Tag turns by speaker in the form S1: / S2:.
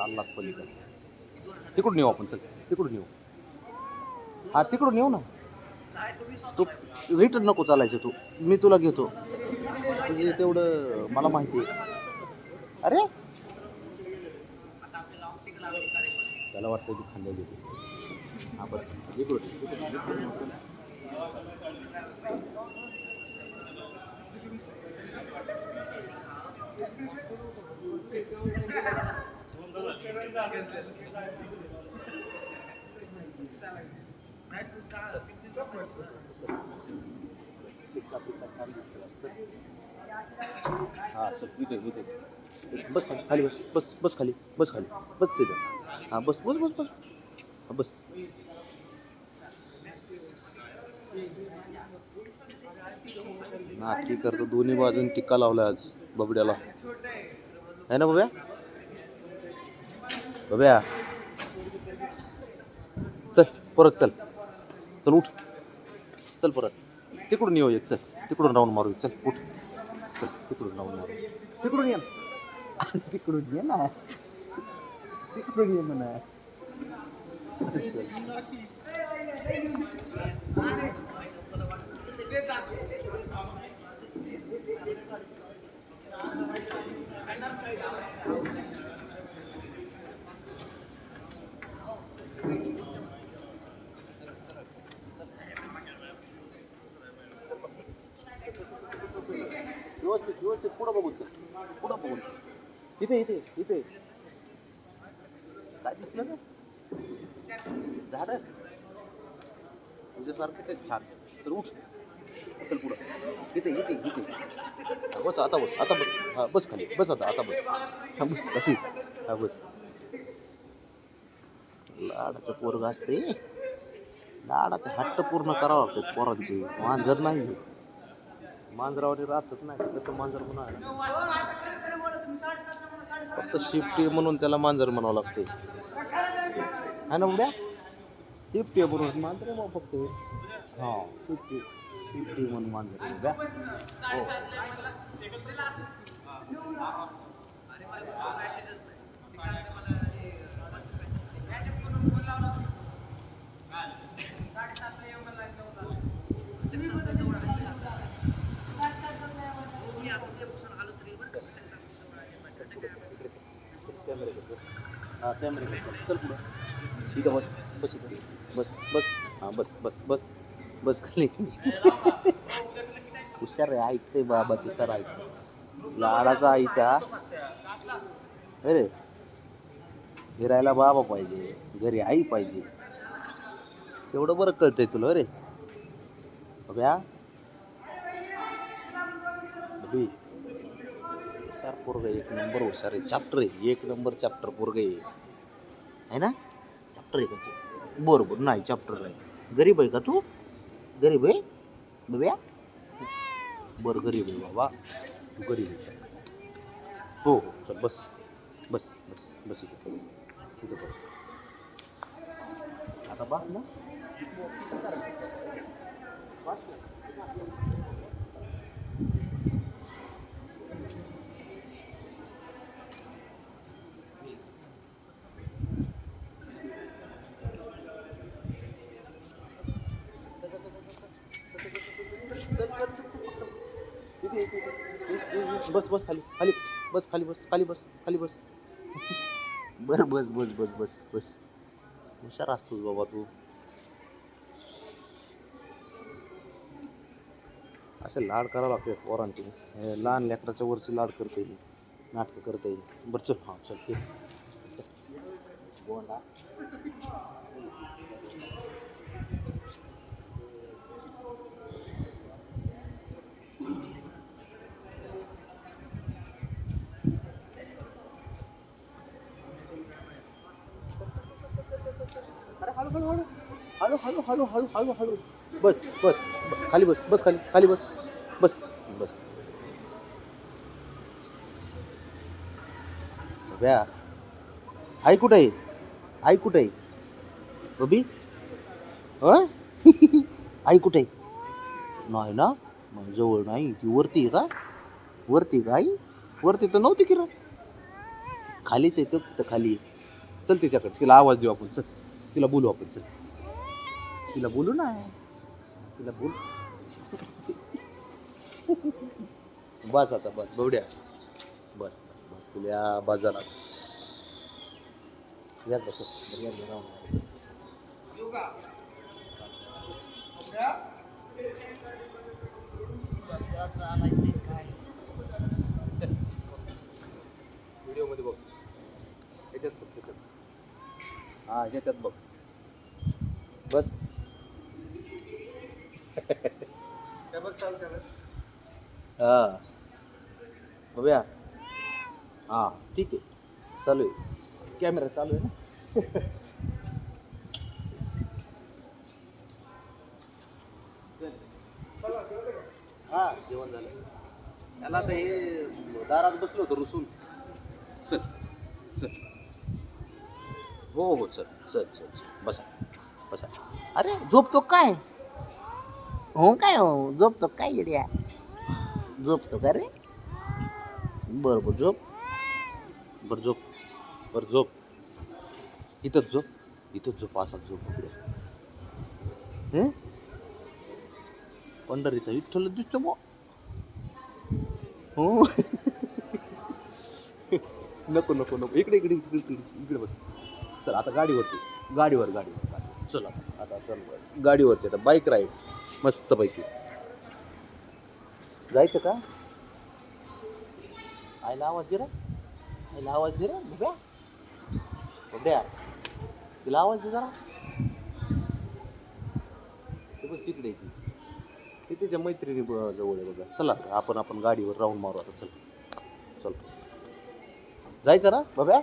S1: चाललाच पलीकडे. तिकडून येऊ आपण चल. तिकडून येऊ. हा तिकडून येऊ ना. तू रिटर्न नको चालायचं तू. मी तुला घेतो. तुझे तेवढं मला माहिती आहे. अरे! त्याला वाटतं की खांद्या घेते हा बरं. इकडून Thank you. हा चल इथे इथे. बस खाली खाली बस बस बस खाली बस खाली. बस तिथे हा बस बस बस बस. हा बस. नाटकी करतो दोन्ही बाजून टिक्का लावला आज बबड्याला. आहे ना बब्या बब्या. चल परत चल. चल उठ. चल परत. तिकडून येऊ एक चल. तिकडून राऊंड मारू चल उठ. चल तिकडून राऊंड मारू. तिकडून ये ना. तिकडून ये ना. तिकडून ये म्हणा. पुढं बघून चल. पुढं बघून चल. इथे इथे इथे. काय दिसलं ना झाड? तुझ्यासारखं ते छान. चल उठ. चल पुढं. इथे इथे इथे. बस आता बस आता बस. हा बस खाली. बस आता आता बस. हा बस खाली. हा बस. लाडाचं पोरग असते लाडाचे हट्ट पूर्ण करावं लागतात पोरांचे. मांजर नाही मांजरावरी राहतच नाही. तसं मांजर म्हणा फक्त शिफ्टी म्हणून त्याला मांजर म्हणावं लागते है ना उद्या शिफ्टी म्हणून मांजर आहे फक्त. हा. शिफ्टी शिफ्टी म्हणून मांजर उद्या हो. हा कॅमेरे चल. पुढं. इथं बस. बस इथं बस बस. हां बस बस बस. बस खाली. हुशार आहे ऐकते बाबाचं सर ऐकते लाडाचा आईचा. अरे. फिरायला बाबा पाहिजे घरी आई पाहिजे. तेवढं बरं कळतंय तुला अरे. अभ्या. बबी पोरग एक नंबर हुशार आहे चॅप्टर आहे. एक नंबर चॅप्टर पोरग आहे. आहे ना? चॅप्टर आहे का तू? बरं बरं. नाही चॅप्टर नाही. गरीब आहे का तू? गरीब आहे? बघूया बरं गरीब आहे बाबा. तू गरीब आहे. हो हो. चल बस. बस बस बस इथे. इथे बस. आता बस ना बस ना. चल चल चल चल बस बस खाली खाली बस खाली बस खाली बस खाली बस. बरं बस बस बस बस बस. हुशार असतोस बाबा तू. असे लाड करावं लागते पोरांचे. लहान लेकराच्या वरची लाड करता येईल नाटकं करता येईल बरं चल हां चल ठीक हळू हळू हळू हळू हळू हळू हळू हळू. बस बस. खाली बस बस खाली खाली बस. बस बस. बया आई कुठं आहे? आई कुठं आहे? बबी हं? आई कुठे आहे? नाही ना? माझ्या जवळ नाही. ती वरती आहे का? वरती आहे का आई? वरती तर नव्हती किरण. खालीच आहे तर तिथं खाली चल तिच्याकडे तिला आवाज देऊ आपण. चल. तिला बोलू आपण चल. तिला बोलू ना. तिला बोल. बस आता बस. बवड्या बस बस बस. तुला बाजारात या बस या राहून. व्हिडिओमध्ये बघ. त्याच्यात बघ त्याच्यात. हा याच्यात बघ. बस. हा. बघूया. हा ठीक आहे. चालू आहे. कॅमेरा चालू आहे ना? हा जेवण झालं. त्याला आता हे दारात बसलो होतो रुसून. चल चल. हो हो चल चल चल चल. बसा बसा. अरे झोपतो काय? हो काय हो? झोपतो काय येड्या? झोपतो का रे? बरं बरं झोप. बरं झोप. बरं झोप. इथंच झोप. इथंच झोप असा झोप इकडे. पंढरीचा विठ्ठल दिसतो मग हो. नको नको नको. इकडे इकडे इकडे इकडे इकडे बस. चल आता गाडीवरती. गाडीवर गाडीवर गाडीवर. चल आता आता चल. गाडीवरती आता बाईक राईड मस्त पैकी. जायचं का? आईला आवाज दे रे. आईला आवाज दे रे बघ्या तिला आवाज दे जरा. ते बघ तिकडे ती. ती तिच्या मैत्रिणी ब- जवळ आहे बघा. चला आपण आपण गाडीवर राऊंड मारू आता. चल. चल. जायचं ना बघा